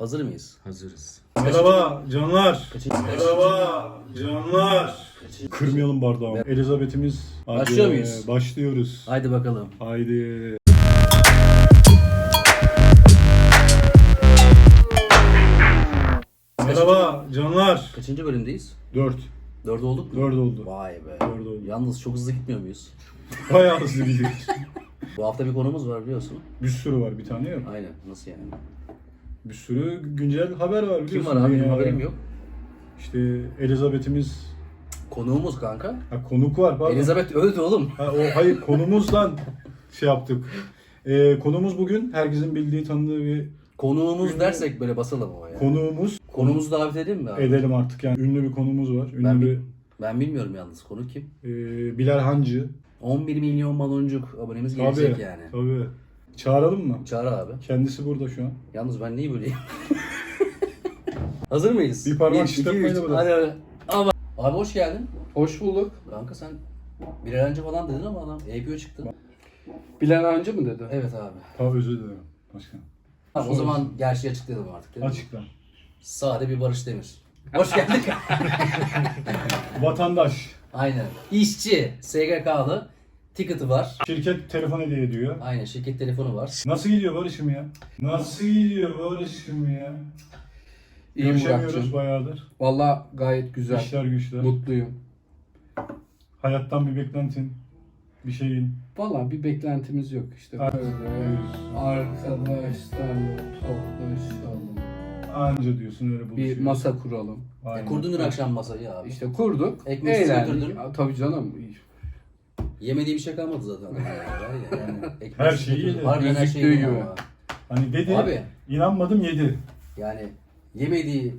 Hazır mıyız? Hazırız. Merhaba canlar. Merhaba canlar. Kırmayalım bardağı. Elizabeth'imiz. Hadi, Başlıyor muyuz? Başlıyoruz. Haydi bakalım. Haydi. Merhaba canlar. Kaçıncı bölümdeyiz? 4. Dörde olduk mu? 4 oldu. Vay be. Dört oldu. Yalnız çok hızlı gitmiyor muyuz? Bayağı hızlı gidiyoruz. Bu hafta bir konumuz var biliyorsun. Bir sürü var bir tane yok. Aynen. Nasıl yani? Bir sürü güncel haber var Kim biliyorsun. var abi? Benim dünyada. haberim yok. İşte Elizabeth'imiz. Konuğumuz kanka. Ha konuk var pardon. Elizabeth öldü oğlum. Ha, o hayır konumuzdan şey yaptık. Ee, konumuz bugün herkesin bildiği tanıdığı bir Konuğumuz Ünlü- dersek böyle basalım ama ya. konuğumuz. Konumuzu davet edelim mi abi? Edelim artık yani ünlü bir konumuz var. Ünlü Ben bir Ben bilmiyorum yalnız konu kim? e, Bilal Hancı. 11 milyon baloncuk abonemiz Tabii. gelecek yani. Tabii. Çağıralım mı? Çağır abi. Kendisi burada şu an. Yalnız ben neyi böyleyim? Hazır mıyız? Bir parmak üç. bırak. Hadi hadi. Ama. Abi hoş geldin. Hoş bulduk. Kanka sen bir ay önce falan dedin ama adam APO çıktı. Bilen önce mi dedi? Evet abi. Tamam özür dilerim. Başkan. Tamam, o zaman gerçeği açıklayalım artık. değil mi? Açıkla. Sade bir Barış Demir. Hoş geldik. Vatandaş. Aynen. İşçi, SGK'lı. Ticket'ı var. Şirket telefon hediye ediyor. Aynen şirket telefonu var. Nasıl gidiyor Barış'ım ya? Nasıl gidiyor Barış'ım ya? İyi Görüşemiyoruz Murat'cığım. bayağıdır. Valla gayet güzel. İşler güçler. Mutluyum. Hayattan bir beklentin. Bir şeyin. Valla bir beklentimiz yok işte. Böyle arkadaşlarla toplaşalım. Anca diyorsun öyle Bir buluşuyoruz. masa kuralım. Aynen. E, kurdun dün akşam masayı abi. İşte kurduk. Eğlendik. götürdün. Aa, Tabii canım. Yemediği bir şey kalmadı zaten. yani. Her şeyi yedi. Harbiden her şeyi Gözüktüğü yedi gibi. ama. Hani dedi, Abi inanmadım yedi. yani yemediği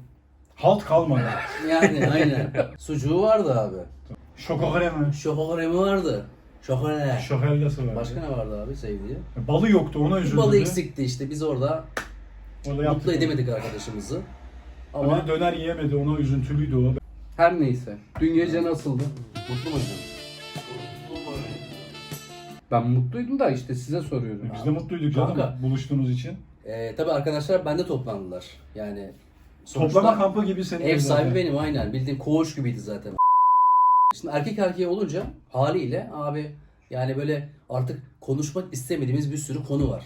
Halt kalmadı. yani aynen. Sucuğu vardı abi. Şokokare mi? Şokolemi vardı. Şokole. Şokellası var. Başka ne vardı abi sevdiği? Balı yoktu ona üzüldü. balı eksikti işte biz orada Orada yaptık mutlu onu. edemedik arkadaşımızı. Ama Ama döner yiyemedi ona üzüntülüydü o. Her neyse. Dün gece nasıldı? mutlu muydun? Ben mutluydum da işte size soruyorum. Biz de mutluyduk canım Kanka. buluştuğumuz için. Ee, tabii arkadaşlar bende toplandılar. Yani sonuçta Toplama kampı gibi senin. ev sahibi zaten. benim aynen. Bildiğin koğuş gibiydi zaten. Şimdi erkek erkeğe olunca haliyle abi yani böyle artık konuşmak istemediğimiz bir sürü konu var.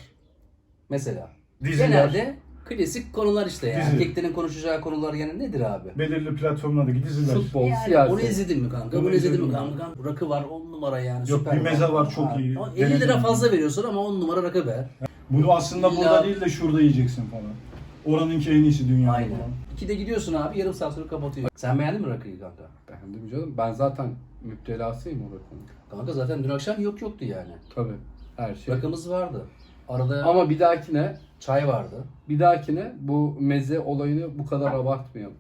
Mesela Diziler. genelde klasik konular işte yani. Dizi. Erkeklerin konuşacağı konular gene nedir abi? Belirli platformlardaki diziler. Futbol, Yani siyaset. onu izledin mi kanka? Onu Bunu izledin mi izledim. kanka? Rakı var 10 numara yani. Yok, süper bir meze var, çok Ha, iyi. ama 50 lira Denedim. fazla veriyorsun ama 10 numara rakı be. Bunu aslında İlla- burada değil de şurada yiyeceksin falan. Oranınki en iyisi dünyada Aynen. falan. İki de gidiyorsun abi yarım saat sonra kapatıyor. Sen beğendin mi rakıyı kanka? Beğendim canım. Ben zaten müptelasıyım o rakamın. Kanka zaten dün akşam yok yoktu yani. Tabii. Her şey. Rakımız vardı. Arada Ama bir dahakine çay vardı. bir dahakine bu meze olayını bu kadar abartmayalım.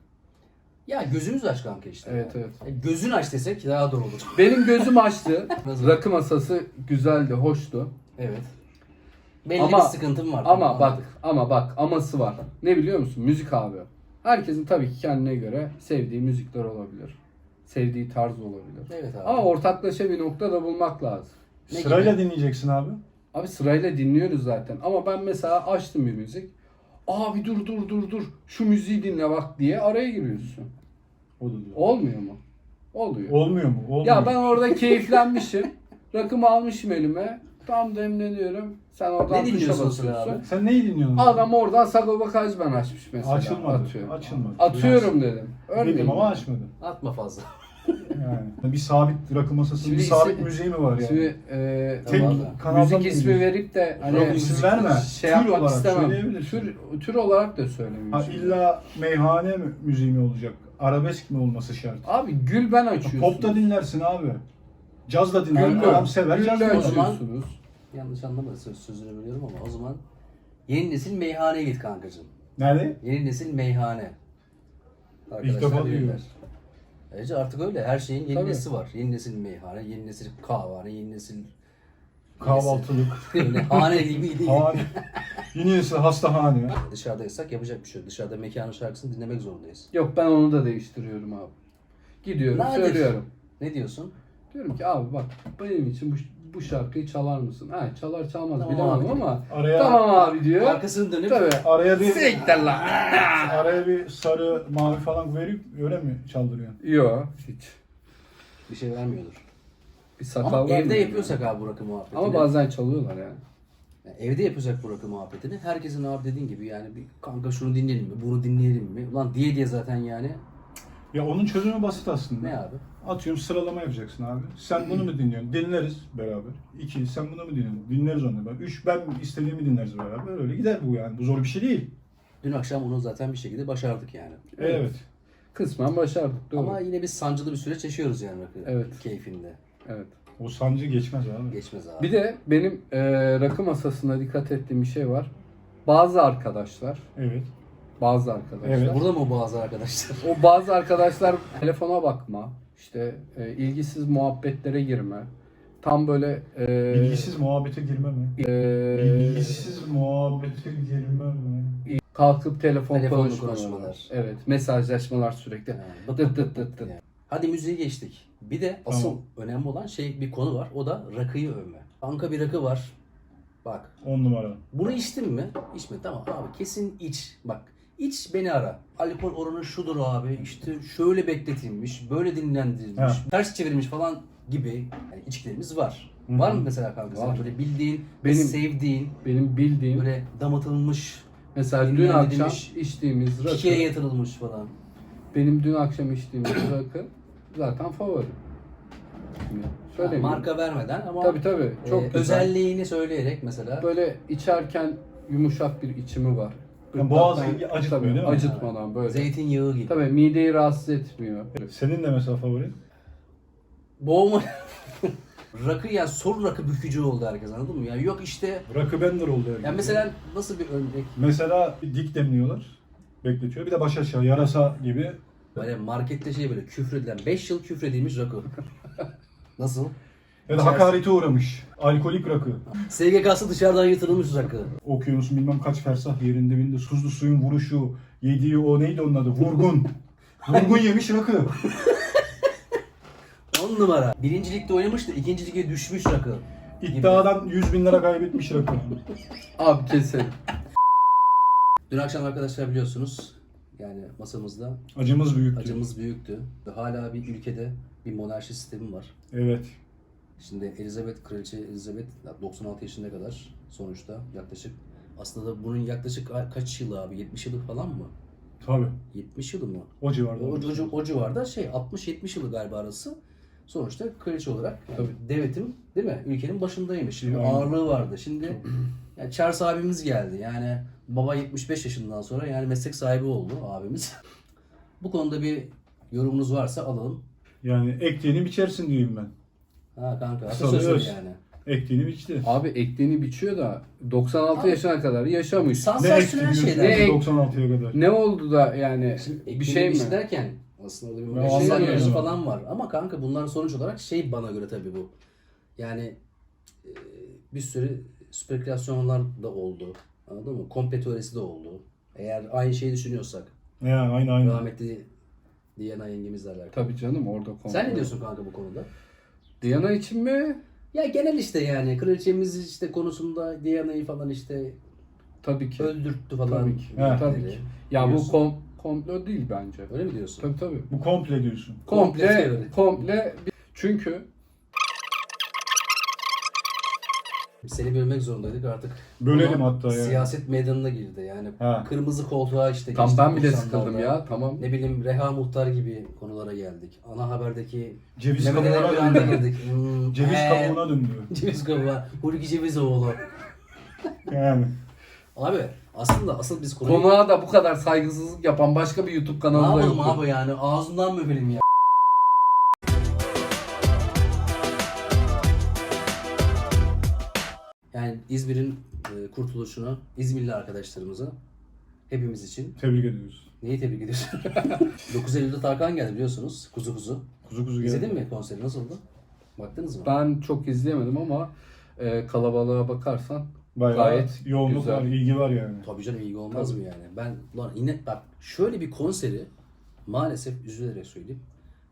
Ya gözümüz aç kanka işte. Evet, evet. E, Gözün aç desek daha doğru olur. Benim gözüm açtı. Nasıl? Rakı masası güzeldi, hoştu. Evet. Belli Ama- bir sıkıntım var. Ama bak, ama bak, aması var. Ne biliyor musun? Müzik abi. Herkesin tabii ki kendine göre sevdiği müzikler olabilir. Sevdiği tarz olabilir. Evet abi. Ama ortaklaşa bir noktada bulmak lazım. Ne Sırayla gibi? dinleyeceksin abi. Abi sırayla dinliyoruz zaten. Ama ben mesela açtım bir müzik. Abi dur dur dur dur. Şu müziği dinle bak diye araya giriyorsun. O da diyor. Olmuyor mu? Oluyor. Olmuyor mu? Olmuyor. Ya ben orada keyiflenmişim. Rakımı almışım elime. Tam demleniyorum. Sen oradan Ne dinliyorsun basıyorsun. abi? Sen neyi dinliyorsun? Adam oradan Sagopa Kajmen açmış mesela. Açılmadı. Atıyor. Açılmadı. Atıyorum dedim. Örneğin. Dedim ama açmadı. Atma fazla. Yani bir sabit rakı Şimdi bir sabit isim- müziği mi var yani? Şimdi e, Tek Tamam. kanaldan müzik mı ismi verip de hani Yok, isim verme. şey Tür yapmak olarak istemem. söyleyebilirsin. Tür, tür olarak da söylemiyorum. Ha illa meyhane mi- müziği mi olacak? Arabesk mi olması şart? Abi gül ben açıyorsun. Pop da dinlersin abi. Caz da dinler. Güllü. Adam sever caz dinler. O zaman- açıyorsunuz. Yanlış anlama söz, sözünü biliyorum ama o zaman yeni nesil meyhaneye git kankacığım. Nerede? Yeni nesil meyhane. İlk defa duyuyorum. Ayrıca artık öyle. Her şeyin yeni Tabii. nesli var. Yeni nesil meyhane, yeni nesil kahvehane, yeni nesil Kahvaltılık. Yani hane gibi değil. Hane. Yeni nesil hastahane. Dışarıdaysak yapacak bir şey yok. Dışarıda mekanın şarkısını dinlemek zorundayız. Yok ben onu da değiştiriyorum abi. Gidiyorum Nadir. söylüyorum. Ne diyorsun? Diyorum ki abi bak benim için bu, bu şarkıyı çalar mısın? Ha çalar çalmaz Tamam bilemem abi. ama Araya tamam abi diyor. Arkasını dönüp Tabii. araya bir Siktir lan. araya bir sarı mavi falan verip öyle mi çaldırıyorsun? Yok hiç. bir şey vermiyordur. Bir sakal Ama evde yapıyorsak abi bu rakı muhabbetini. Ama bazen çalıyorlar yani. Yani evde yapıyorsak bu rakı muhabbetini. Herkesin abi dediğin gibi yani bir kanka şunu dinleyelim mi, bunu dinleyelim mi? Ulan diye diye zaten yani. Ya onun çözümü basit aslında. Ne abi? Atıyorum sıralama yapacaksın abi. Sen bunu mu dinliyorsun? Dinleriz beraber. İki, sen bunu mu dinliyorsun? Dinleriz onu. Ben, üç, ben istediğimi dinleriz beraber. Öyle gider bu yani. Bu zor bir şey değil. Dün akşam onu zaten bir şekilde başardık yani. Evet. Kısmen başardık doğru. Ama yine biz sancılı bir süreç yaşıyoruz yani rakı Evet. keyfinde. Evet. O sancı geçmez abi. Geçmez abi. Bir de benim e, rakı masasında dikkat ettiğim bir şey var. Bazı arkadaşlar, Evet. bazı arkadaşlar. Evet. Burada mı bazı arkadaşlar? O bazı arkadaşlar telefona bakma, işte e, ilgisiz muhabbetlere girme. Tam böyle e, Bilgisiz muhabbete girme mi? e, Bilgisiz muhabbete girme mi? kalkıp telefon Telefonlu konuşmalar. konuşmalar. Evet, mesajlaşmalar sürekli. Yani bıt Dıt dıt dıt dıt. yani. Hadi müziğe geçtik. Bir de asıl Tamam. önemli olan şey bir konu var. O da rakıyı övme. Anka bir rakı var. Bak On numara. bunu içtin mi? İçme tamam abi kesin iç. Bak iç beni ara. Alkol oranı şudur abi. İşte şöyle bekletilmiş, böyle dinlendirilmiş, Ha. ters çevirmiş falan gibi yani içkilerimiz var. Hı hı. Var mı mesela kanka senin Var. böyle bildiğin, Benim- sevdiğin, Benim bildiğim böyle damatılmış, mesela dün dinlendirilmiş, akşam içtiğimiz rakı, şişeye yatırılmış falan. benim dün akşam içtiğimiz rakı zaten favori. Şimdi söyleyeyim. marka vermeden ama Tabii tabii. Çok e, güzel. özelliğini söyleyerek mesela Böyle içerken yumuşak bir içimi var. Yani boğazı acıtmıyor değil mi? Acıtmadan böyle. zeytinyağı gibi. Tabii mideyi rahatsız etmiyor. Senin de mesela favori? Boğma rakı yani soru rakı bükücü oldu herkes anladın mı? Yani yok işte Rakı Bender oldu. herkes. yani mesela nasıl bir örnek Mesela dik demliyorlar. Bekletiyor. Bir de baş aşağı yarasa gibi. böyle markette şey böyle küfredilen 5 yıl küfredilmiş rakı. nasıl? Ya da hakarete uğramış. Alkolik rakı. SGK'sı dışarıdan yatırılmış rakı. Okyanusun bilmem kaç fersah yerin dibinde suzlu suyun vuruşu. Yediği o neydi onun adı? Vurgun. Vurgun yemiş rakı. 10 numara. Birinci ligde oynamış da ikinci lige düşmüş rakı. İddiadan 100 bin lira kaybetmiş rakı. Abi kesin. Dün akşam arkadaşlar biliyorsunuz yani masamızda Acımız büyüktü. acımız büyüktü. Ve hala bir ülkede bir monarşi sistemi var. Evet. Şimdi Elizabeth, Kraliçe Elizabeth 96 yaşına kadar sonuçta yaklaşık aslında bunun yaklaşık kaç yılı abi? 70 yılı falan mı? Tabii. 70 yılı mı? O civarda. O, o, o civarda şey 60-70 yılı galiba arası. Sonuçta kraliçe olarak yani Tabii. devletin değil mi? Ülkenin başındaymış. Şimdi bir ağırlığı vardı. Şimdi yani Charles abimiz geldi. Yani baba 75 yaşından sonra yani meslek sahibi oldu abimiz. Bu konuda bir yorumunuz varsa alalım. Yani ektiğini biçersin diyeyim ben. Ha kanka atasözü yani. Ektiğini biçti. Abi ektiğini biçiyor da 96 Abi- yaşına kadar yaşamış. Ne Sansasyonel ekti diyorsun şeyler. Ne ek- 96'ya kadar? Ne oldu da yani Şimdi bir şey mi? derken aslında orada bir Ben meşale anlamıyorum. mevzu falan var. Ama kanka bunlar sonuç olarak şey bana göre tabii bu. Yani e, bir sürü spekülasyonlar da oldu. Anladın mı? Komple teorisi de oldu. Eğer aynı şeyi düşünüyorsak. Ya aynı aynı. Rahmetli Diana yengemizle alakalı. Tabii canım orada konu. Sen ne diyorsun kanka bu konuda? Diana için mi? Ya genel işte yani kraliçemiz işte konusunda Diana'yı falan işte Tabii ki. öldürttü falan. Tabii ki. Ha. Tabii ki. Ya bu Diyorsun. kom komplo değil bence. Öyle mi diyorsun? Tabii tabii. Bu komple diyorsun. Komple Komple komple bir- çünkü Seni bölmek zorundaydık artık. Bölelim hatta ya. Siyaset meydanına girdi yani. Ha. Kırmızı koltuğa işte tam geçtik ben bile 90'larda. sıkıldım ya tamam. Ne bileyim Reha Muhtar gibi konulara geldik. Ana haberdeki Ceviz Ali kabuğuna Bülent'e döndü. girdik. Hmm, Ceviz ee, kabuğuna döndü. Ceviz kabuğu. Hulki Cevizoğlu. Yani. Abi aslında asıl biz konuyu... Konuğa da bu kadar saygısızlık yapan başka bir YouTube ne kanalı da yapalım yok. abi yani ağzından mı öpelim ya? İzmir'in e, kurtuluşunu İzmirli arkadaşlarımıza hepimiz için Tebrik ediyoruz. neyi tebrik ediyorsun? 9 Eylül'de Tarkan geldi biliyorsunuz. Kuzu kuzu. Kuzu kuzu geldi. İzledin mi konseri nasıldı? Baktınız mı? Ben çok izleyemedim ama e, kalabalığa bakarsan Bayağı Gayet yoğunluk güzel. var, ilgi var yani. Tabii canım ilgi olmaz Tabii. mı yani? Ben ulan yine bak şöyle bir konseri maalesef üzülerek söyleyeyim.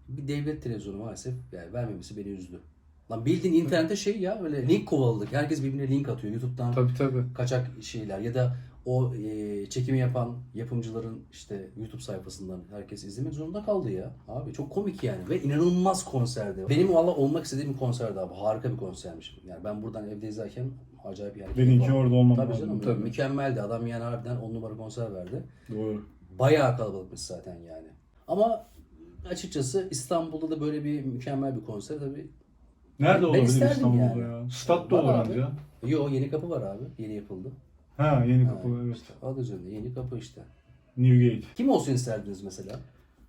Bir devlet televizyonu maalesef yani vermemesi beni üzdü. Lan bildiğin internette şey ya öyle link kovaladık. Herkes birbirine link atıyor. YouTube'dan Tabii tabii. kaçak şeyler ya da o e, çekimi yapan yapımcıların işte YouTube sayfasından herkes izlemek zorunda kaldı ya. Abi çok komik yani ve inanılmaz konserdi. Benim valla olmak istediğim bir konserdi abi. Harika bir konsermiş. Yani ben buradan evde izlerken acayip yani. Benimki orada olmam Tabii lazım. canım. Tabii. Mükemmeldi. Adam yani harbiden 10 numara konser verdi. Doğru. Bayağı kalabalıkmış zaten yani. Ama açıkçası İstanbul'da da böyle bir mükemmel bir konser tabii. Nerede olabilir isterdim İstanbul'da yani. ya? Statta Var olur abi. bence. Yo yeni kapı var abi. Yeni yapıldı. Ha yeni kapı Ha, evet. işte adı üzerinde yeni kapı işte. Newgate. Kim olsun isterdiniz mesela?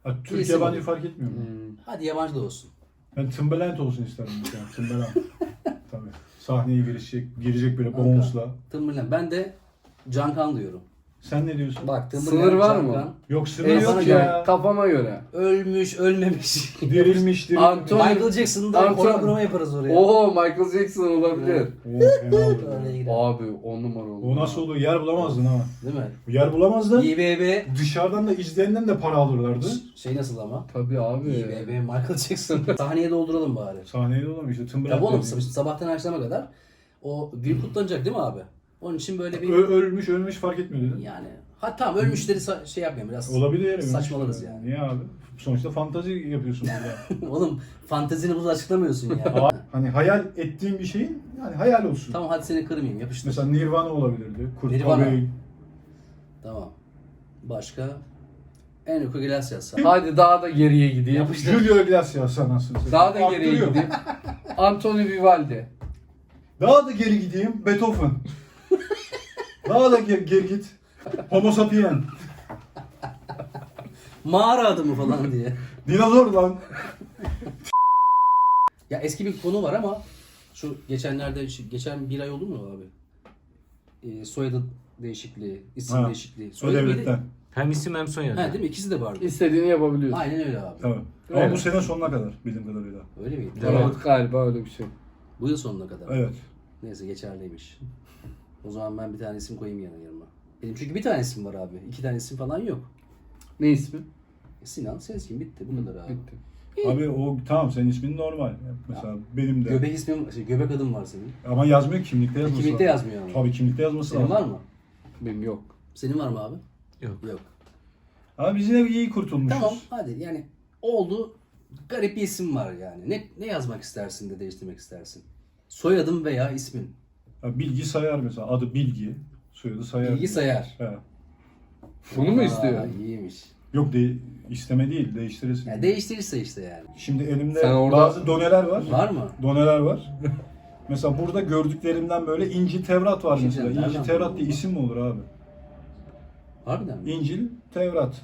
Ha, Türk İyisi yabancı olur. fark etmiyor mu? Hmm. Hadi yabancı da olsun. Ben Timbaland olsun isterdim mesela. Timbaland. Tabii. Sahneye girecek, girecek böyle bonusla. Timberland. Ben de Cankan diyorum. Sen ne diyorsun? Bak Timberland, Sınır var mı? Yok sınır Eski yok ya. kafama göre. Ölmüş, ölmemiş. Dirilmiş, dirilmiş. Anton- Michael Jackson'da Anton- yaparız oraya. Oho Michael Jackson olabilir. Oo, fena olur. Abi on numara oldu. O nasıl olur? Yer bulamazdın ha. Değil mi? Yer bulamazdın. İBB Dışarıdan da izleyenden de para alırlardı. şey nasıl ama? Tabii abi. İBB Michael Jackson. Sahneye dolduralım bari. Sahneye de olamıyor işte Timbaland. Tabii oğlum dediğim. sabahtan akşama kadar o gün kutlanacak değil mi abi? Onun için böyle bir Ö- ölmüş ölmüş fark etmiyor dedin. yani ha tamam ölmüşleri sa- şey yapmayalım biraz. Olabilir. ölmüş. Saçmalarız yani. Niye abi? Sonuçta fantazi yapıyorsun burada. Oğlum fantezini burada açıklamıyorsun ya. Hani hayal ettiğin bir şeyin yani hayal olsun. tamam hadi seni kırmayayım yapıştır. Mesela Nirvana olabilirdi. Kurt Nirvana. Cobain. Tamam. Başka? Enrico Iglesias. Hadi daha da geriye gideyim. Yapıştır. Julio Iglesias anasını satayım. Daha da geriye Arttırıyor. gideyim. Anthony Vivaldi. Daha da geri gideyim. Beethoven. Daha da geri, geri git. Homo sapien. Mağara adımı falan diye. Dinozor lan. Ya eski bir konu var ama şu geçenlerde şu- geçen bir ay oldu mu abi? Ee, soyadı değişikliği, isim Ha, değişikliği. O Soyadı neydi? devletten. Hem isim hem soyadı. Ha değil mi? İkisi de vardı. İstediğini yapabiliyorsun. Aynen öyle abi. Tabii. Ama Evet. bu sene sonuna kadar bildiğim kadarıyla. Öyle miydi? Evet galiba öyle bir şey. Bu yıl sonuna kadar. Evet. Neyse geçerliymiş. O zaman ben bir tane isim koyayım yanına yanıma. Benim çünkü bir tane isim var abi. İki tane isim falan yok. Ne ismi? E, Sinan Sezgin bitti. Bu kadar abi. Bitti. Abi o tamam senin ismin normal. Mesela benim de. Göbek ismim, şey, göbek adım var senin. Ama yazmıyor kimlikte yazması Kimlikte lazım. yazmıyor ama. Tabii kimlikte yazması Senin lazım. var mı? Benim yok. Senin var mı abi? Yok. Yok. Ama biz yine iyi kurtulmuşuz. Tamam hadi yani oldu garip bir isim var yani. Ne ne yazmak istersin de değiştirmek istersin? Soyadım veya ismin. Ya bilgi sayar mesela. Adı Bilgi. Soyadı sayar. Bilgi sayar. He. Bunu mu Aa, istiyor? İyiymiş. Yok de isteme değil değiştirirsin. Yani değiştirirse işte yani. Şimdi elimde Sen orada- bazı doneler var. Var mı? Doneler var. mesela burada gördüklerimden böyle İncil Tevrat var İncil, mesela. nereden İncil Tevrat buldun? diye isim mi olur abi? Harbiden mi? İncil Tevrat.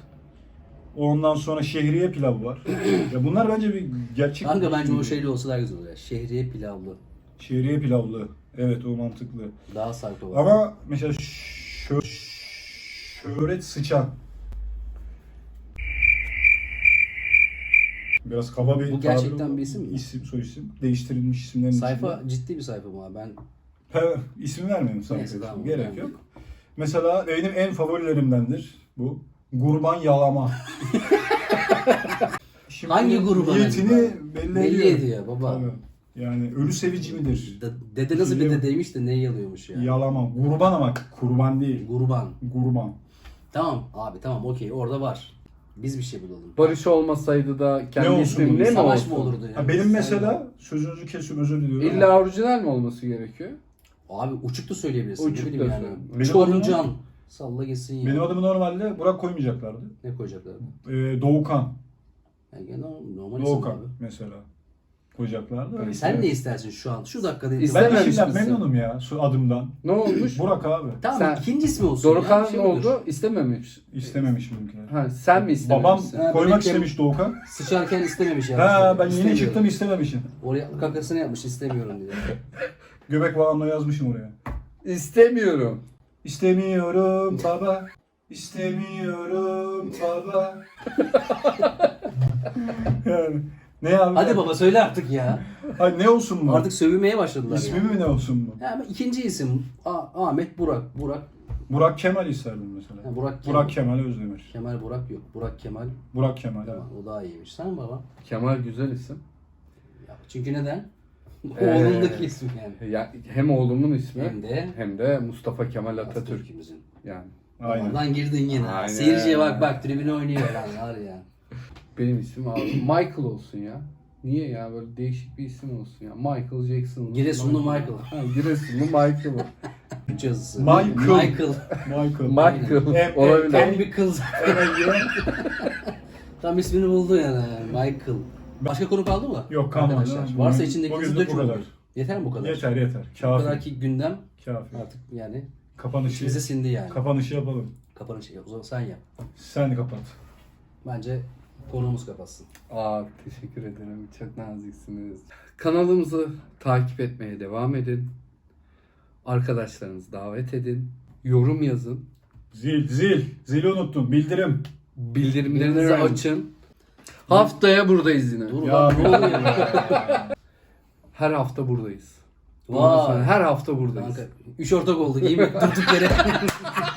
Ondan sonra şehriye pilavı var. ya bunlar bence bir gerçek. Kanka bence o şeyli olsa daha güzel olur ya. Şehriye pilavlı. Şehriye pilavlı. Evet o mantıklı. Daha sarkı var. Ama mesela şö şöhret sıçan. Biraz kaba bir Bu tabir gerçekten oldu. bir isim mi? İsim, soy isim. Değiştirilmiş isimlerin Sayfa içinde. ciddi bir sayfa mı abi? Ben He, isim vermeyelim sayfa Neyse, tamam, Gerek tamam. yok. Mesela benim en favorilerimdendir bu. Gurban yalama. Şimdi Hangi gurban Niyetini acaba? belli, belli ediyor. ediyor baba. Tabii. Yani ölü sevici midir? De- dede nasıl bir dedeymiş de neyi yalıyormuş ya? Yalama. Kurban ama kurban değil. Kurban. Kurban. Tamam abi tamam okey orada var. Biz bir şey bulalım. Barış olmasaydı da kendi olsun ismim bu? ne mi Savaş olsun? mı olurdu ya? Ha, benim mesela sözünüzü kesiyorum özür diliyorum. İlla ama orijinal mi olması gerekiyor? Abi uçuk da söyleyebilirsin. Uçuk bileyim da yani. Benim Çorumcan. Salla gitsin ya. Benim adımı normalde Burak koymayacaklardı. Ne koyacaklar? Ee, Doğukan. Yani normal, normal isim Doğukan abi. mesela. Koyacaklardı. Yani sen ne istersin şu an? Şu dakikada Ben İstememiş işimden misin? memnunum ya şu adımdan. Ne olmuş? Burak abi. Tamam Sen- ikinci ismi olsun. Dorukan ya, bir şey ne olur. oldu? İstememiş. İstememiş benimkiler. Ha, sen mi Babam istememişsin? Ha, koymak istemiş Doğukan. Sıçarken istememiş yani. Ha ben yeni İstemiyorum. çıktım istememişim. Oraya kakasını yapmış istemiyorum diye. Göbek bağımla yazmışım oraya. İstemiyorum. İstemiyorum baba. İstemiyorum baba. yani ne abi? Hadi baba söyle artık ya. Ay ne olsun mu? Artık sövülmeye başladılar İsmi yani. mi ne olsun mu? Ya ama ikinci isim A- Ahmet Burak. Burak. Burak Kemal isterdim mesela. Ha, Burak Kemal. Burak Kemal Özdemir. Kemal Burak yok. Burak Kemal. Burak Kemal. Tamam o daha iyiymiş. Sen baba. Kemal güzel isim. Ya, çünkü neden? Oğlundaki ismi yani. Ya, hem oğlumun ismi Hem de hem de Mustafa Kemal Atatürk. Atatürk'ümüzün. Yani Aynen. Oradan girdin yine. Aynen. Seyirciye bak bak tribüne oynuyor lan var ya. Benim ismim abi Michael olsun ya. Niye ya böyle değişik bir isim olsun ya. Michael Jackson. Giresunlu Michael. Ha, Giresunlu Michael. Üç yazısı. Michael. Michael. Michael. Michael olabilir. Tam bir kız. Tam ismini buldu yani. Michael. Başka konu kaldı mı? Yok, kalmadı. Arkadaşlar, varsa içindeki bugünlük dök bu kadar. Yeter mi bu kadar? Yeter yeter. Bu kadar Kafi. ki gündem Kafi. artık yani Kapanışı, bize sindi yani. kapanışı yapalım. Kapanış yap. O zaman sen yap. Sen kapat. Bence konuğumuz kapatsın. Aa teşekkür ederim. Çok naziksiniz. Kanalımızı takip etmeye devam edin. Arkadaşlarınızı davet edin. Yorum yazın. Zil, zil. Zili unuttun. Bildirim. Bildirimlerinizi Bildirim. açın. Haftaya buradayız yine. Dur Ya, lan ne oluyor ya? Her hafta buradayız. Vay. Her hafta buradayız. Kanka, üç ortak olduk iyi mi? Durduk yere.